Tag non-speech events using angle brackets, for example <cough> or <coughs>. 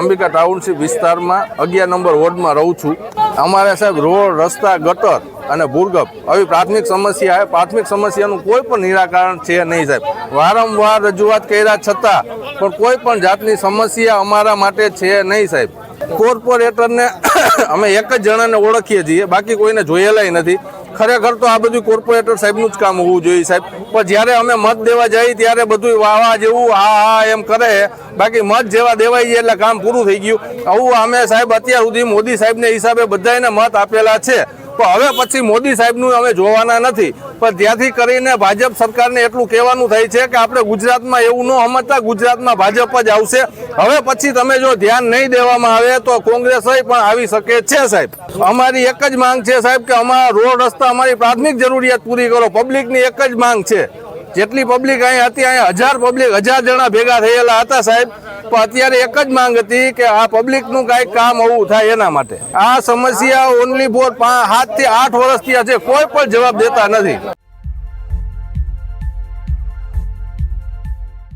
Ambika township વિસ્તારમાં અગિયાર number વોર્ડમાં રહું છું. અમારે સાહેબ રોડ, રસ્તા, ગટર અને ભૂર્ગપ આવી પ્રાથમિક સમસ્યા છે. પ્રાથમિક સમસ્યાનું કોઈ પણ નિરાકરણ છે નહીં સાહેબ. વારંવાર રજૂઆત કર્યા છતાં પણ કોઈ પણ જાતની સમસ્યા અમારા માટે છે નહીં સાહેબ. કોર્પોરેટરને <coughs> અમે એક જ જણાને ઓળખીએ છીએ, બાકી કોઈને જોયેલાય નથી. ખરેખર તો આ બધું કોર્પોરેટર સાહેબનું જ કામ હોવું જોઈએ સાહેબ. પણ જ્યારે અમે મત દેવા જઈએ ત્યારે બધું વાવા જેવું હા હા એમ કરે. બાકી મત જેવા દેવાઈ જાય એટલે કામ પૂરું થઈ ગયું. આવું અમે સાહેબ અત્યાર સુધી મોદી સાહેબને હિસાબે બધાને મત આપેલા છે. તો હવે પછી મોદી સાહેબનું અમે જોવાના નથી. પણ ત્યાંથી કરીને ભાજપ સરકારને એટલું કહેવાનું થાય છે કે આપણે ગુજરાતમાં એવું ન સમજતા, ગુજરાતમાં ભાજપ જ આવશે. હવે પછી તમે જો ધ્યાન નહીં દેવામાં આવે તો કોંગ્રેસ પણ આવી શકે છે સાહેબ. અમારી એક જ માંગ છે સાહેબ કે અમારા રોડ રસ્તા, અમારી પ્રાથમિક જરૂરિયાત પૂરી કરો. પબ્લિકની એક જ માંગ છે. જેટલી પબ્લિક અહીંયા હતી, અહીં હજાર પબ્લિક, હજાર જણા ભેગા થયેલા હતા સાહેબ. પણ અત્યારે એક જ માંગ હતી કે આ પબ્લિકનું કાંઈક કામ આવું થાય એના માટે. આ સમસ્યા ઓનલી ફોર સાતથી આઠ વર્ષથી આ છે કોઈ પણ જવાબ દેતા નથી.